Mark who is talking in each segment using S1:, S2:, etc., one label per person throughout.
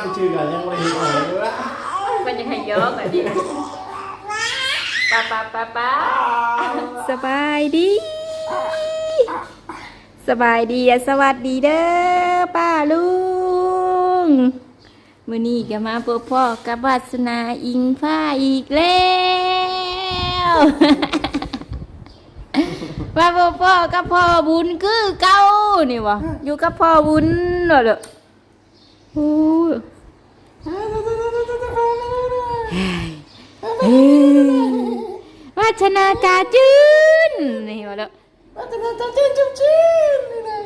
S1: ไปชื่อกันยังไม่ได้เห็นเลยว่า
S2: มันยังให้เยอะแบบนี้ป้าป้าป้าป้าสบายดี สบายดีอะสวัสดีเด้อป้าลุงมื้อนี้ก็มาพบพ่อกับวาสนาอิงฟ้าอีกแล้วมาพบพ่อกับพ่อบุญคือเก่านี่วะอยู่กับพ่อบุญเหรอ วาชนาจาจืนนี่มาแล้ว
S1: ว่าจะมาจับจิ้นจับจิ้นนี่นะ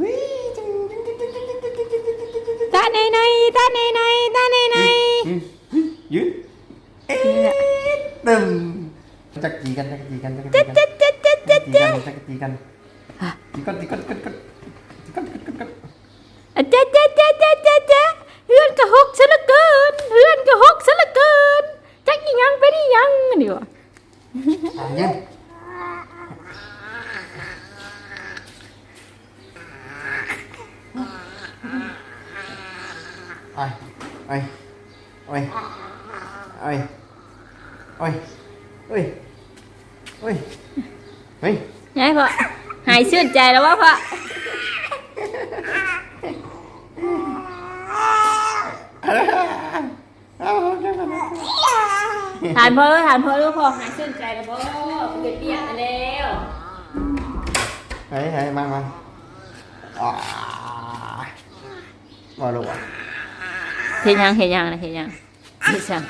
S1: วิจึงจึงจึงจึงจึงจึงจึงจึงจึงจึงจึงจึง
S2: ตาในในตาในในตาในใน
S1: ยืดเอ๊ะตึมจักจีกันจักจีกันจักจีกัน
S2: จ๊ะจ๊ะจ๊ะจ๊ะจ๊ะ
S1: จักจีกันจีกันจีกันจีกันจีกันจีกัน จีกัน
S2: อะจ๊ะจ๊ะจ๊ะจ๊ะจ๊ะจ๊ะเฮือนก็หกซะเหลือเกินเฮือนก็หกซะเหลือเกินจักอีหยังไปนี่ยังนี่วะ
S1: อะยังไอ้ไอ้ไอ้ไอ้ไอ้เฮ้ยเฮ้ยเฮ้ย
S2: ยายพ่อหายชื่นใจแล้ววะพ่อ ถามพ่อเอ้ยถามพ่อรู้พ่อหายชื่นใจแล้วพ่อเปลี่ยนเปลี่ยนไปแล้ว
S1: เฮ้ยเฮ้ยมามาอ่ามาลูกอะ
S2: เห็นยังเห็นยังนะเห็นยังเห็นยัง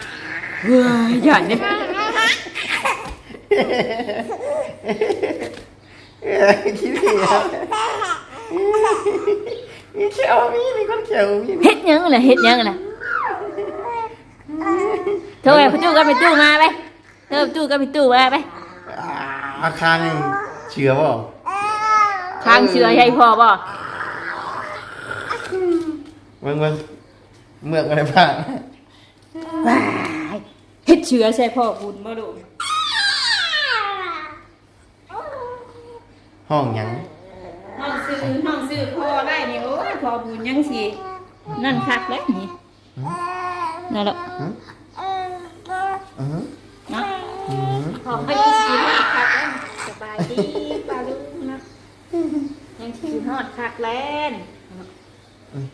S2: เว้ยใหญ่เนี่ย
S1: เอ้ยคิดดีครับ มีเขียวมีมีคนเขียวมี
S2: เฮ็ดยังล่ะเฮ็ดยังล่ะโทรไปพี่ตู้กันพี่ตู้มาไปเธอพี่ตู้กันพี่ตู้มาไป
S1: อาคารนี่เชื่อบ่
S2: ทางเสือใหญ่พอบ่
S1: เมืองเมืองเมืองอะไรบ้าง
S2: ว้ายเฮ็ดเชือใช่พ่อบุญบ่ลูก
S1: ห้องหยัง
S2: ห้องซื้อห้องซื้อพ่อได้นี่โอ้ยพ่อบุญยังสินั่นคักแล้วนี่นั่นแหละ
S1: อือฮึ
S2: เนาะ
S1: อือฮึ
S2: ของไปสิฮอดคักแล้วสบายดีป้าลุงนะยังสิฮอดคักแล้ว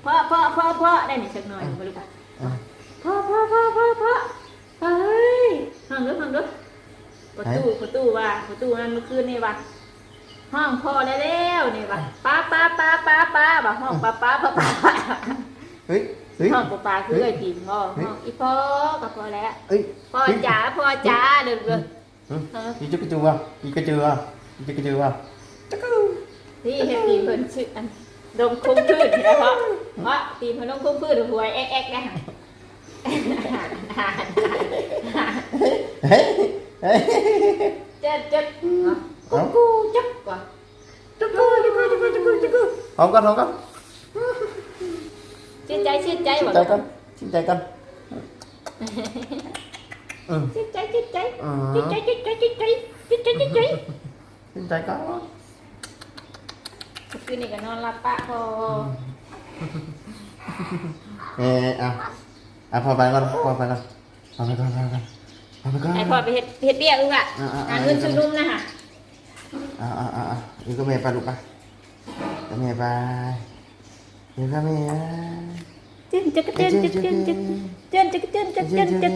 S2: พ่อพ่อพ่อพ่อได้นี่สักหน่อยบ่ลูก
S1: อะ
S2: พ่อพ่อพ่อพ่อพ่อเฮ้ยห้องดูห้องดูประตูประตูว่าประตูนั้นเมื่อคืนนี่ว่า ห้องพ่อได้แล้วนี่ว่าป้าป้าป้าป้าป้าว่าห้องป้าป้าป้าป้า
S1: เฮ้ยเฮ้ย
S2: ห้องป้าป้าคือไอ้ทีมพ่อห้องอีพ่อกับพ่อแล้ว
S1: เฮ้ย
S2: พ่อจ๋าพ่อจ๋าเด้อเด้อ
S1: อืมอีจุกกระจูอะอีกระจูอะอีจุกกระจูอะจักกู
S2: นี่เฮ็ดทีมเพิ่นชื่ออันดมคงพืชนะเพราะเพราะทีมเพิ่นดมคงพืชหวยแอ๊กแอ๊กนะ
S1: เฮ้ยเฮ้ย
S2: เจ็ดเจ็ด กูกูจักกว่า
S1: จักกูจักกูจักกูจักกูจักกูหอมกันหอมกัน
S2: ชื่นใจชื่นใจ
S1: ชิ
S2: บ่
S1: มใจกันชิมใจกันอืม
S2: ชื่นใจชื่นใจ
S1: อื
S2: ชื่น
S1: ม
S2: ใจชื่นใจชื่นใจชื่นใจชื่นใจ
S1: ชิมใจกัน
S2: คืนนี้ก็นอนหลับปะพอ
S1: เอออะอะพอไปก่อนพอไปก่อนพอไปก่อนพอไปก่อนพอไปก่อน
S2: ไอพอไปเฮ็ดเฮ็ดเบี้ยลูกอะ
S1: อ่าอ่า
S2: งานเงินชุนุ่มนะฮะ
S1: อะอะอะอะอยู่กับแม่ไปลูกไปกับแม่ไปอยู่กับแม่
S2: จึ้นจักจึ้นจักจึ้นจักจึ้นจักจึ้นจัก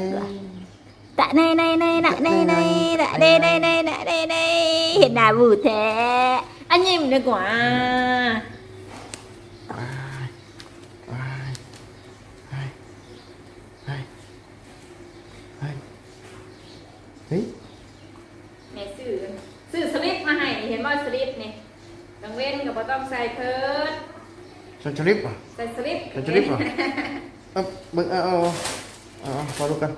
S2: ซื้อสลิปมาให้เห็นบ่สลิปนี่กังเว้นก็บ่ต้องใส่เพิด
S1: ชนชลิปอะ
S2: ใส่สลิป
S1: ชนชลิปอะเอาเบิ่งเอาเอาเอาเอาพอดูกัน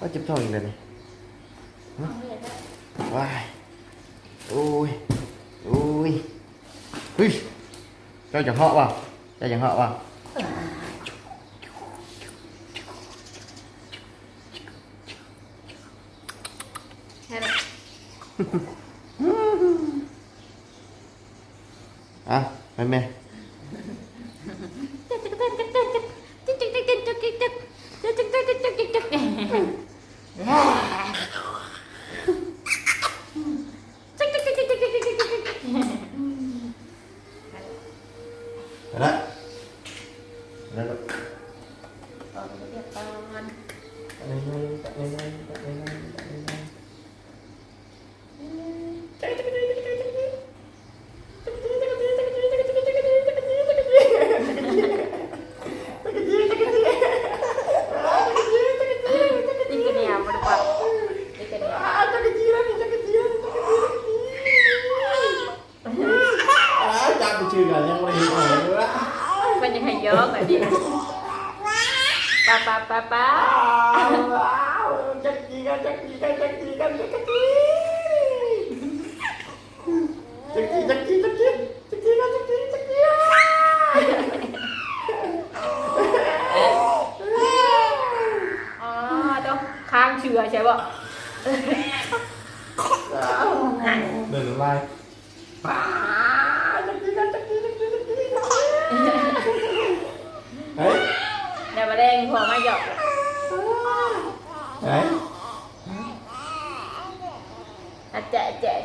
S1: ว่าเจ็บท้องอีกแล้วนี่ว้ายโอ้ยโอ้ยเฮ้ยเจ้าจะเหาะว่ะเจ้าจะเหาะว่ะ
S2: ใช่ไหม
S1: 啊妹妹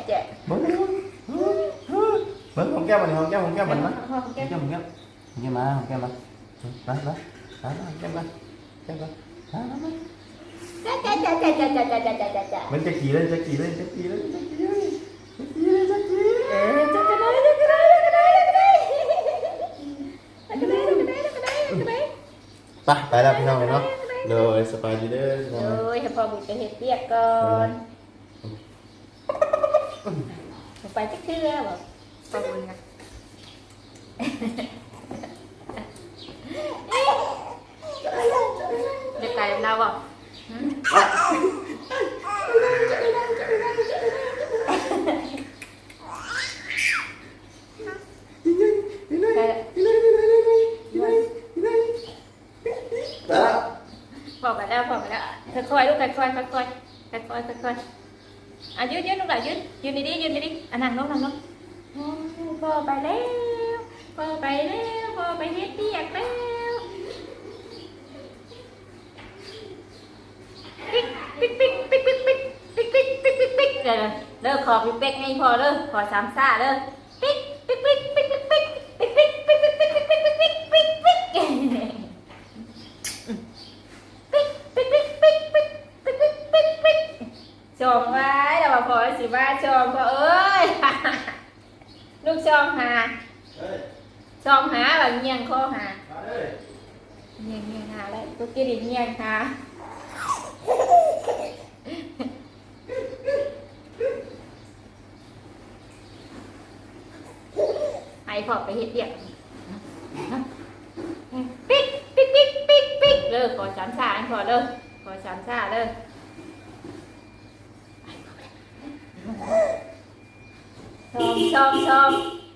S1: แจะแจะ
S2: แจะ
S1: มึงมึงของแก้มมันของแก้มของแก้มมันนะ
S2: พ่อ
S1: ของ
S2: แก้
S1: แก้
S2: ม
S1: มของแก้มของแก้มมาของแก้มมามามามามาแก้มมาแก้มมามามามา
S2: แจะแจะแจะแจะแจะแจะแจะแจะแจะแจะ
S1: มันจะกี่เลยจะกี่เลยจะกี่เลยจะกี่เลยจะกี่เลยจะกี่
S2: เออจะกระไดจะกระไดจะกระไดจะกระไดจะกระไดจะกระไดจะกระไดจะกระได
S1: ไปไปแล้วพี่น้องเนาะโดยสบายดีเด้อพี่น้อง
S2: โอ้ยให้พ่อบุญไปเห็ดเปียกก่อน ไปจักเทื่อบอกพ่อบุญนะเด็กไก่เราบอก
S1: ไปแล้ว
S2: บอกกันแล้วบอกกันแล้วค่อยๆลูกค่อยๆค่อยๆค่อยๆค่อยๆค่ อะยืดยืดลูกหล่ะยืดยืนดีๆยืนดีๆอะนั่งลงนั่งลงพอไปแล้วพอไปแล้วพอไปเฮ็ดเตียกแล้วปิ๊กปิ๊กปิ๊กปิ๊กปิ๊กปิ๊กปิ๊กปิ๊กปิ๊กปิ๊กปิ๊กเด้อเด้อขอปิ๊กปิ๊กไงพอเด้อขอสามซ่าเด้อ ลูกชมหา
S1: เฮ้ย
S2: ชมหาแบบเงียงข้อหา
S1: เงี
S2: ยงเงียงหาแล้วก็กินอีกเงียงหาไอ้พอไปเฮ็ดเดียกปิ๊กปิ๊กปิ๊กปิ๊กปิ๊กเลิกขอสามชาอันพอเลิกขอสามชาเลิกชมชมชม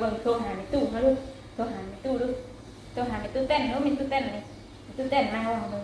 S2: เบิ่งโทรหาในตู้เขาดูโทรหาในตู้ดูโทรหาในตู้เต้นเขาเป็นตู้เต้นเลยตู้เต้นมาลองเบิ่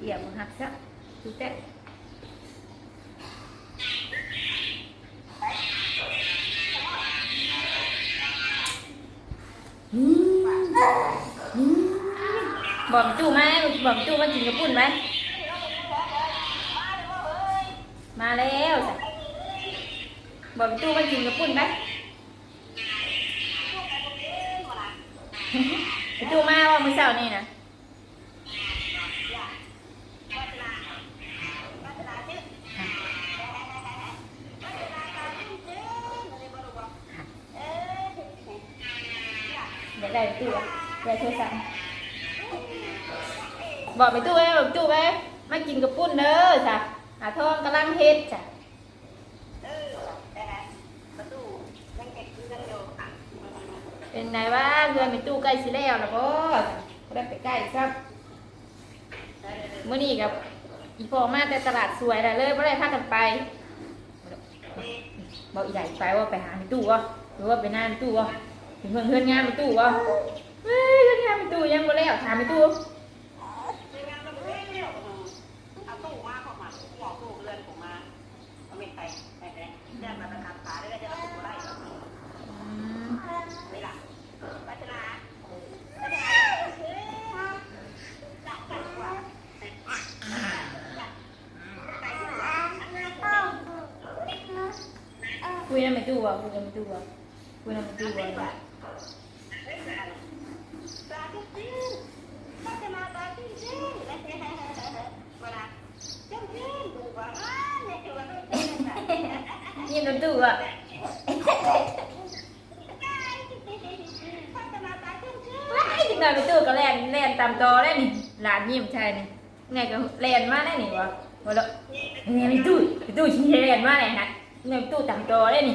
S2: เอียบหักซะดูแต่บอกจู่ไหมบอกจู่มันจีนงกับปุ่นไหม มาแล้วบอกจู่มันจีนงกับปุ่นไหมจู่มาว่ามือเช้านี่นะ บอกไปตู้ไปไบอกตู้ไปไม่กินกระปุ้นเด้อจ้ะหาทองกำลังเฮ็ดจ้ะเป็นไงว่าเงินไปตู้ใกล้สิแล้วนะพ่อได้ไปใกล้ครับเมื่อนี้กับอีพอมาแต่ตลาดสวยไล้เลยไม่ได้พากันไปบอกอีใหญ่ไปว่าไปหาไปตู้วะหรือว่าไปน้านตู้วะเพื่อนเพื่อนงานไปตู้วะเฮ้ยเพื่อนงานไปตู้ยังบ่แล้วถามไปตู้ kuja mtua kuna mtua nhìn nó tù ạ Vãi, chừng nào cái tù có lèn, lèn tầm to đấy nè Làn nhìn chai này Ngày có lèn mà đấy nè Bỏ lộn Ngày cái tù, cái tù chỉ lèn mà này nè Ngày cái tù tầm to đấy nè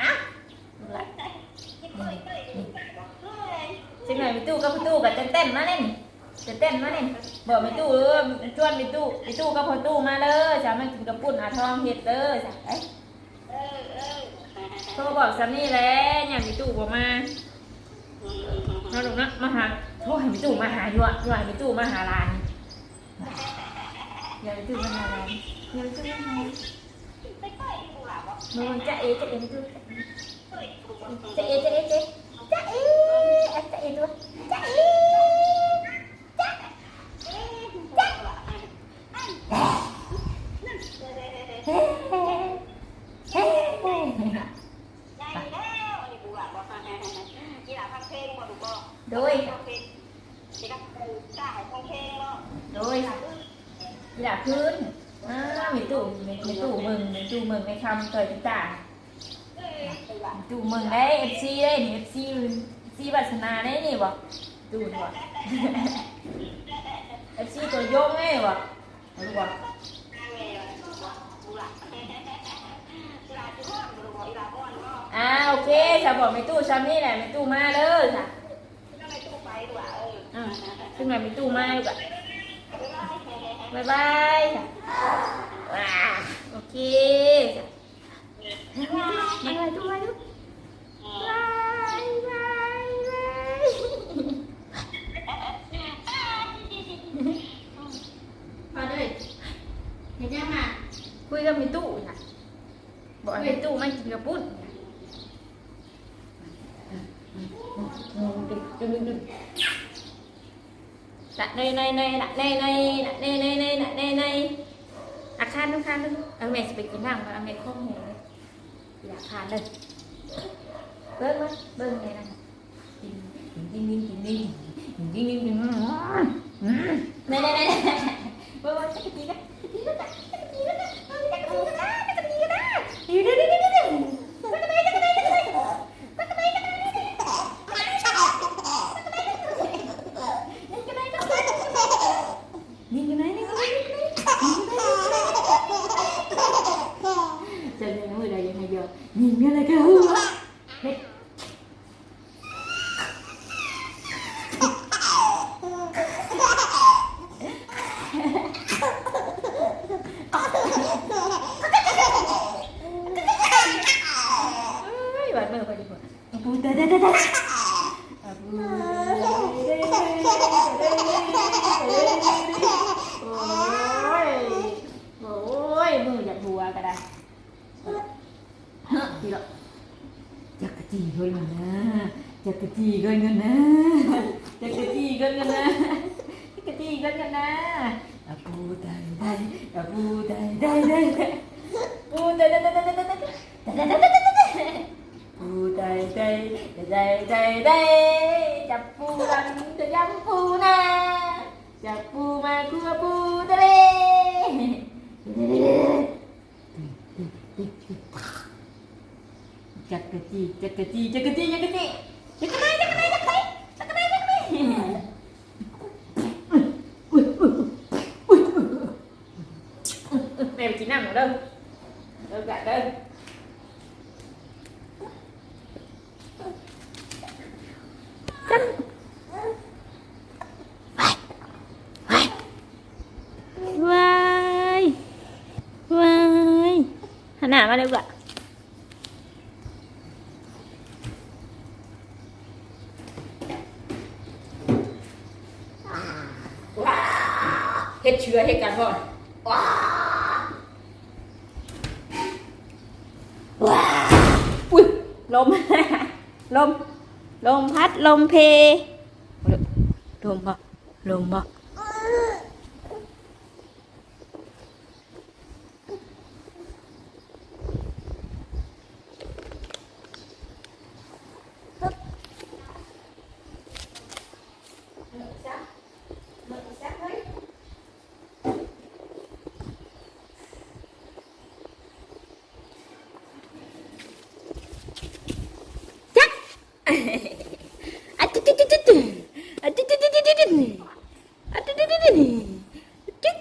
S2: อ่จังหน่อยมีตู้ก็มีตู้กับจะเต้นมาเล่นจะเต้นมาเล่นบอกมีตู้เออชวนมีตู้มีตู้ก็พอตู้มาเลยจ้ะมันกินกระปุ่นอาทองเห็ดเด้อจ้ะเอ้ยโทรบอกซัมนี่แล้วอย่างมีตู้บอกมาเราดูนะมาหาโทรหามีตู้มาหาอยู่อะอยู่หามีตู้มาหาร้านอย่ากมีตู้มาหาร้านอย่ากมีตู้มาหาร้านมึงจะเอจะเอ็มตู้ จะเอจะเอจะจะเอจะเอด้วยจะเอจะเอจะโดยโดยอยากขึ้นอ่ามีตู่มีตู่มึงมีตู่มึงไม่คำเตัวต่า ดูเมืองได้เอฟซีได้เอฟซีเอฟซีบาสนาได้นี่บ่ดูดีบ่เอฟซีตัวยงได้บ่ดูบ่อ่าโอเคฉันบอกไม่ตู้ฉันนี่แหละไม่ตู้มาเลยค่ะขึ้นมาไม่ตู้มาลูกอะบ๊ายบายค่ะโอเค Bye bye, bye bye. Kuih kan itu nak. Buat itu main tinggal pun. Đặt đây này này, đặt đây này, đặt đây này này, đặt đây này. À khan không khan không? À mẹ sẽ bị cái nào mà mẹ không hiểu. อยากทานเลยเบิ้งไหมเบิ้งเลยนะกินกินกินกินกินกินกินกินไม่ได้ไม่ได้เบิ้งว่ากินกินกินกินกิน จีเกินเงินนะจักรจีเกินเงินนะจักรจีเกินเงินนะจักรจีเกินเงินนะอะปูได้ได้อะปูได้ได้ได้ได้ปูได้ได้ได้ได้ได้ได้ได้ได้ได้ได้ได้ปูได้ได้ได้ได้ได้จับปูรันจะยำปูนะจับปูมาครัวปูทะเล จักรจีจักรจีจักรจีจักรจีจักรจีจักรจีจักรจีจักรจีจักรจีจักรจีจักรจีอุ้ยอุ้ยอุ้ยแม่ไปกินน้ำหน่อยเด้อเด้อกะเด้อว้ายว้ายหันหน้ามาเร็วกะว้าเฮ็ดเชื้อเฮ็ดกันพ่อว้าว้าอุ้ยลม ลม ลมพัดลมเพ ลมบ่ลมบ่จักอะจิ๊ดจิ๊ดจิ๊ดจิ๊ดอะจิ๊ดจิ๊ดจิ๊ดจิ๊ดจิ๊ดอะจิ๊ดจิ๊ดจิ๊ดจิ๊ดจิ๊ด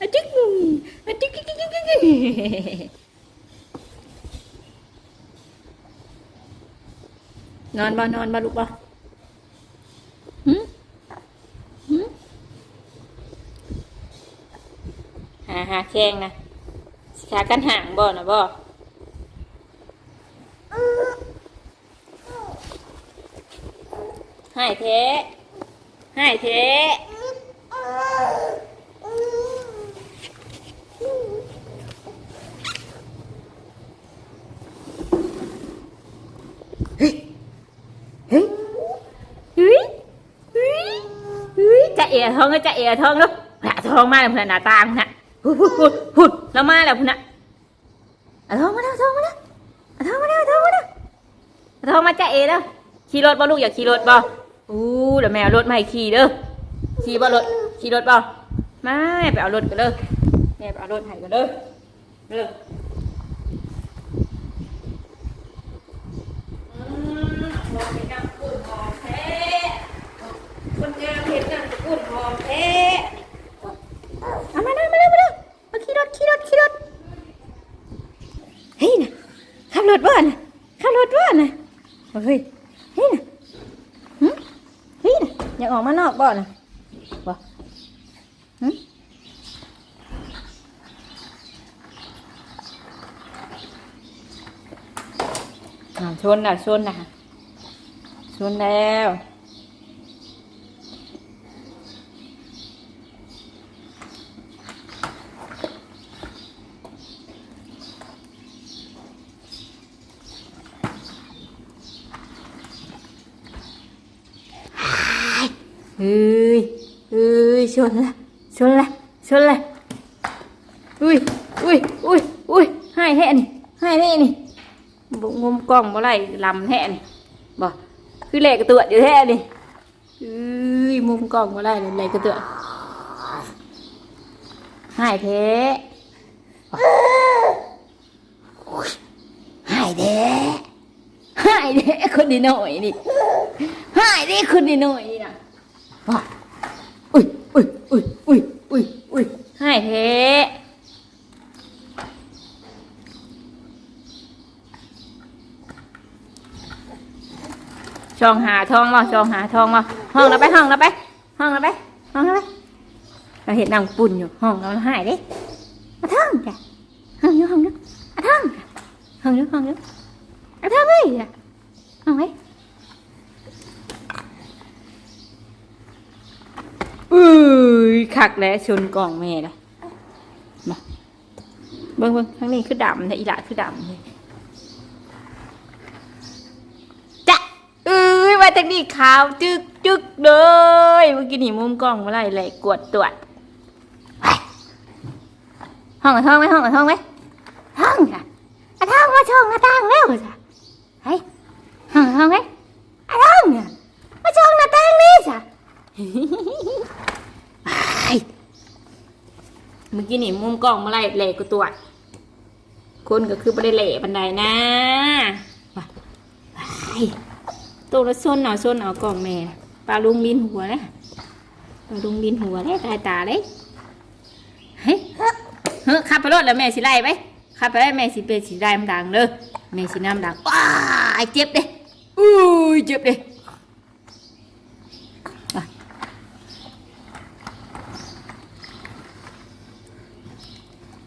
S2: อะจิ๊ดอะจิ๊ดจิ๊ดจิ๊ดจิ๊ดจิ๊ดน อนบ่นอนบ่ลูกบ่หืมหืมหาหาแข้งนะขากันห่างบ่นะบ่หายเทหายเทเฮ้ย เฮ้ย เฮ้ย เฮ้ย เฮ้ย จะเอ๋ทองก็จะเอ๋ทองแล้วหน้าทองมาแล้วเพื่อนหน้าตางน่ะหุดหุดหุดหุดแล้วมาแล้วพุ่นน่ะอาทองมาแล้วทองมาแล้วอาทองมาแล้วทองมาแล้วอาทองมาจะเอ๋แล้วขี่รถบ่ลูกอยากขี่รถบ่อู้เดี๋ยวแม่เอารถมาให้ขี่เด้อขี่บ่รถขี่รถบ่ไม่ไปเอารถกันเด้อแม่ไปเอารถให้กันเด้อเด้ออืมมองเป็นน้ำกุ่นหอมแท้คนงามเห็นน้ำกุ่นหอมแท้เอามาเด้อมาเด้อมาเด้อมาขี่รถขี่รถขี่รถเฮ้ยนะขับรถบ่น่ะขับรถบ่น่ะเฮ้ยเฮ้ยนะหึเฮ้ยนะอยากออกมานอกบ่นะบ่หึอาชนแล้วชนแล้วชนแล้ว chuồn lên chuồn lên chuồn lên. Ui ui ui ui, hai hẹ này, hai hẹ này. Bụng ngôm còng bó này làm hẹ này. Bỏ, cứ lệ cái tượng như thế này. Ui mông còng bó này lệ cái tượng. Hai thế. Hai thế. Hai thế không đi nổi đi hai thế không đi nổi. ช่องหาทองบ่ช่องหาทองบ่ห้องเราไปห้องเราไป ห้องเราไปห้องเราไปเราเห็นนางปุ่นอยู่ห้องเราหายด้มาท่องจ้ะห้องอยู่ห้องอยู่มาท่องห้องอยู่ห้องอยู่มาท่องเลยจ้ะห้องไหนยคักแล้วชนกล่องแม่ละมาเบิ่งเบิ่งทางนี้คือดำเนี่ยอีหละคือดำเลยจ้ะเอ้ยมาจากนี้ขาวจึกจึกเลยเมื่อกี้นี่มุมกล้องมาไล่เลยกวดตรวจห้องกับท้องไหมห้องกับท้องไหมห้องค่ะอะท้องมาช่องหน้าต่างแล้วจ้ะเฮ้ยห้องกับท้องไหมอะท้องเนี่ยมาช่องหน้าต่างนี่จ้ะไปเมื่อกี้นี่มุมกล้องมาไล่เละกูตัวจคนก็คือไม่ได้เละบันไดนะไป ตัวละส้นเอาส้นเอากล่องแม่ปลาลุงลินหัวนะปลาลุงลินหัวเลยตายตาเลยเฮ้ยเฮ้ยขับไปรถแล้วแม่สิไล่ไปขับไปได้แม่สิเป็นสีได้มันดังเด้อแม่สิน้ำดังว้าเจ็บเด้อุ้ยเจ็บเด้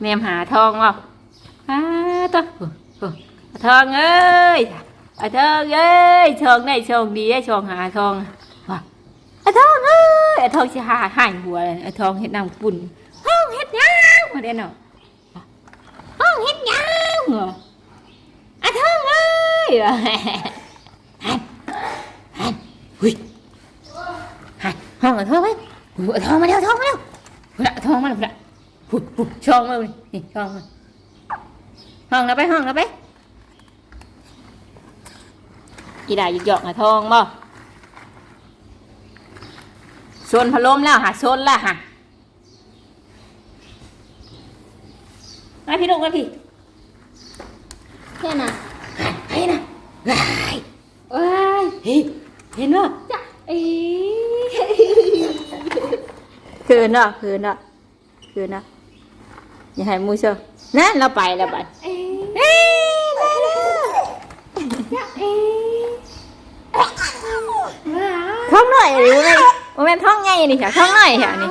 S2: แมมหาทองบ่อ้าตัวทองเอ้ย อะทองเอ้ยทองได้ทองดีได้ทองหาทองว่ะอะทองเอ้ยอะทองสิหาหายหัวเลยอะทองเฮ็ดน้ำปุ่นห้องเฮ็ดยังมาเด้เนาะห้องเฮ็ดยังเหรออะทองเอ้ยหันหันหุยหันห้องอะทองไหมอะทองมาแล้วทองมาแล้วพุ่นอะทองมาแล้วพุ่นอะปุ๊บปุ๊บช่องมาเลยนี่ชองมาห้องแล้วไปห้องแล้วไป อีด่าหยุดหยอกหาทองบ่ชนพัดลมแล้วหาชนละหะมาพี่ลูกมาพี่
S3: แค่น่ะ
S2: เฮ้ยนะว้าย
S3: ว้าย
S2: เฮ้ยเห็นบ่
S3: จ้ะเอ๊ะ
S2: คืนเนาะคืนเนาะคืนเนาะอย่าให้มูเชื่อนั่นเราไปแล้วไป
S3: เอ๊ะ
S2: เอ้ยไปแล้ว
S3: จ้ะเอ๊ะว้าย
S2: ท้ องหน่อยหรือไงโมเมนท้องไงนี่ค่ะท้องหน่อยค่ะนี่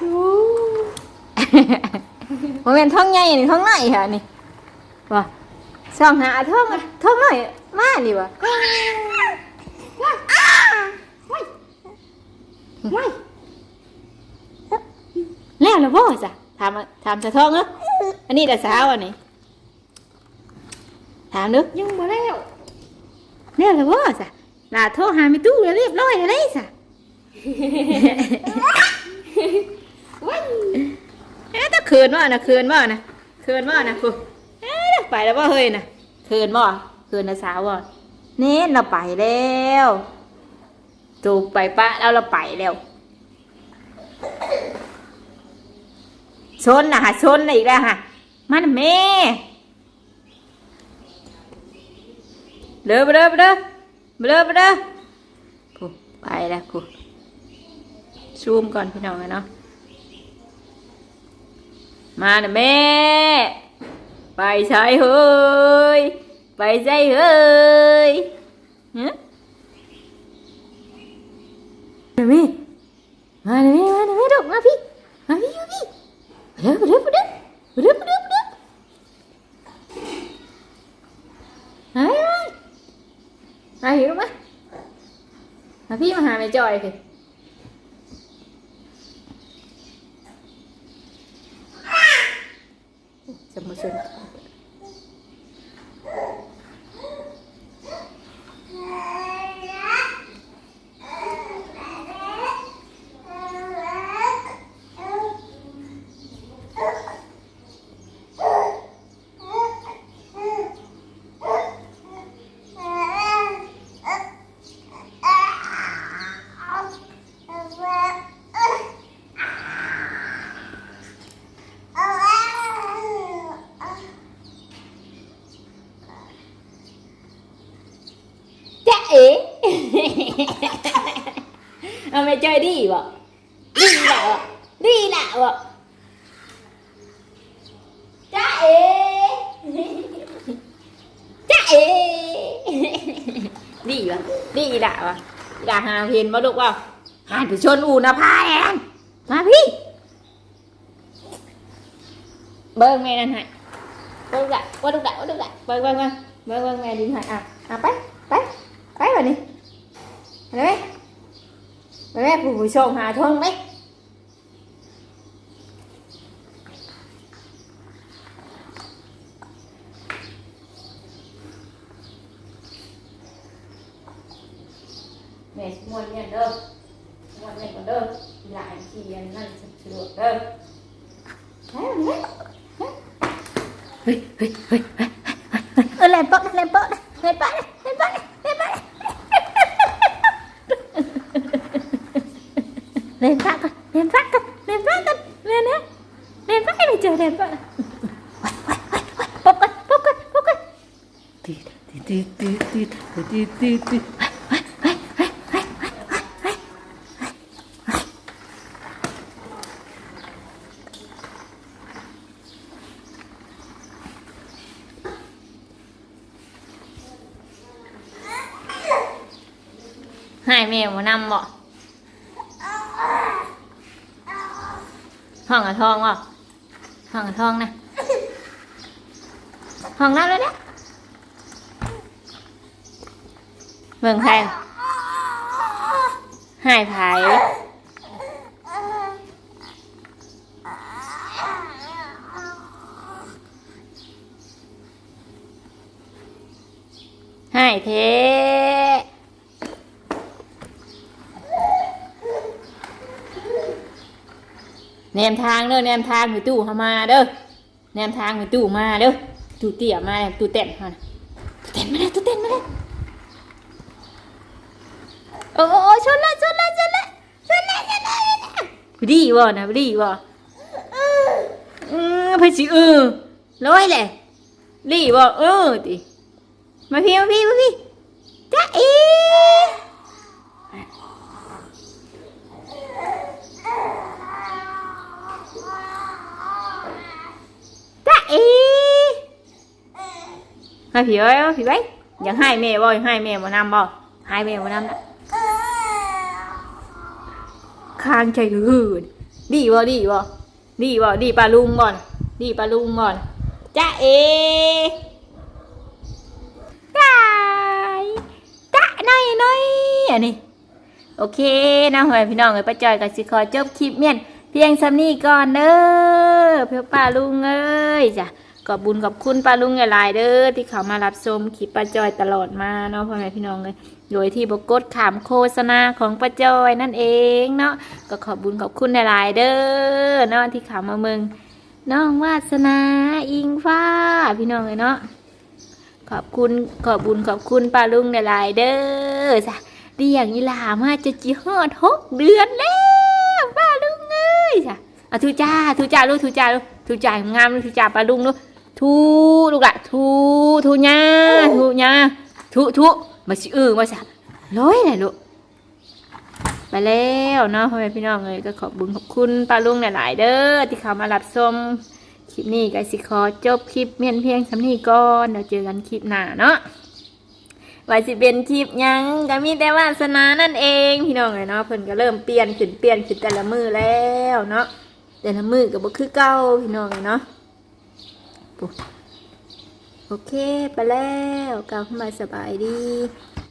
S3: โอ้
S2: โมเมนท้องไงนี่ท้องหน่อยค่ะนี่ว่าสองหาท้องท้องหน่อยมานี่วะ
S3: ว้ายว้ายว้ายว้าย
S2: แล้วเหรอบ่จ้ะถามถามจะท้องเนอะอันนี้แต่สาวอันนี้ถามนึก
S3: ยังบ่แล้ว
S2: แล้วเหรอบ่จ้ะ ลาโทรหาไม่ตู้เรียบร้อยเลยจ้ะ
S3: ว้าย
S2: เอ๊ะถ้าคืนว่านะเคืนว่านะเคืนว่านะคุณเอ๊ะไปแล้วว่าเฮ้ยนะเคืนว่าเคืนนะสาวว่าเน้นเราไปแล้วจูบไปปะแล้วเราไปแล้วชนนะฮะชนอีกแล้วฮะมันแม่เด้อไปเด้อไปเด้อ ไปเด้อไปเด้อกูไปแล้วกูซูมก่อนพี่น้องนะเนาะมาน่ะแม่ ไปใช้เฮ้ย ไปใช้เฮ้ยฮะมาแม่มาน่ะแม่มาน่ะแม่ดอกมาพี่มาพี่มาพี่เร็วเร็วเร็วเร็วเร็วเร็วไอ้ ไอ้หิวไหมมาพี่มาหาแม่จอยสิจะมาชนจ๊ะเอ๋ เอาไม่ใจดีบ่ดีแหละบ่ดีแหละบ่จ๊ะเอ๋ จ๊ะเอ๋ ดีบ่ดีแหละบ่ด่าหา เห็นบ่ลูกบ่หานไปชนอูนะพาแอนมาพี่ เบิ้งแม่นั่นให้เบิ้งละว่าลูกละว่าลูกละเบิ้งเบิ้งเบิ้งเบิ้งเบิ้งแม่ดินให้อะอะไปไปไปแบบนี้ไปไหมไปแม่ผู้ผู้ชมหาทงไหม mẹ mua nhận đơn mua này còn đơn lại thì năn sửa được đơn đấy đấy đấy. Đấy đấy lại bớt lại bớt lên bớt lên bớt lên bớt lên phát thôi lên phát thôi lên phát thôi. Lên hết. Lên phát lên trời lên vậy lên con lên con lên con lên tít lên tít lên tít tít ให้แม่มานำบ่ห้องอะทองบ่ห้องอะทองนะห้องน้ำเลยเนี่ยเมืองไทยให้ไผ่ให้เท แนมทางเด้อแนมทางไปตู้เข้ามาเด้อแนมทางไปตู้มาเด้อตู้เตี้ยมาตู้เต้นมาตู้เต้นมาเลยตู้เต้นมาเลยโอ้โอ้โอ้ชนละชนละชนละชนละชนละชนละดีบ่นะพอดีบ่อือพอสิเออร้อยแหละดีบ่เออติมาพี่มาพี่มาพี่จ้าเอ จ้าเอมาผีเอ้ยผีไว้อยากให้แม่บ่อยให้แม่มานำบ่ให้แม่มานำนะข้างใจหืดดีบ่ดีบ่ดีบ่ดีปลาลุงบ่นดีปลาลุงบ่น่ะจ้าเอจ้ายจ้าหน่อยหน่อยอันนี้โอเคนะเฮ้ยพี่น้องเอ้ยป้าจอยกับสิขอจบคลิปเมียน เพียงสำนี้ก่อนเด้อเพื่อป้าลุงเอ้ยจ้ะขอบบุญขอบคุณป้าลุงหลายๆเด้อที่เขามารับชมคลิปป้าจอยตลอดมาเนาะพ่อแม่พี่น้องเลยโดยที่บกดขามโฆษณาของป้าจอยนั่นเองเนาะก็ขอบบุญขอบคุณหลายๆเด้อเนาะที่เขามาเมืองน้องวาสนาอิงฟ้าพี่น้องเลยเนาะขอบคุณขอบบุญขอบคุณป้าลุงหลายๆเด้อจ้ะเรียงอีหลามาจะจีฮอดหกเดือนแล้ว จ้ะอะทูจ้าทูจ้าลูกทูจ้าลูกทูจ้างามลูกทูจ้าป้าลุงลูกทูลูกอะทูทูญาทูญาทูทูมาสิเออมาสะร้อยเลยลูกไปแล้วเนาะพ่อแม่พี่น้องเลยก็ขอบบุญขอบคุณป้าลุงหลายๆเด้อที่เขามารับชมคลิปนี้ก็สิขอจบคลิปเมียนเพียงสำนีก่อนเดี๋ยวเจอกันคลิปหน้าเนาะ ไว้สิเป็นคลิปยังก็มีแต่วาสนานั่นเองพี่น้องเลยเนาะเพิ่นก็เริ่มเปลี่ยนขึ้นเปลี่ยนขึ้นแต่ละมือแล้วเนาะแต่ละมือก็บ่คือเก่าพี่น้องเลยเนาะโอเคไปแล้วกลับเข้ามาสบายดี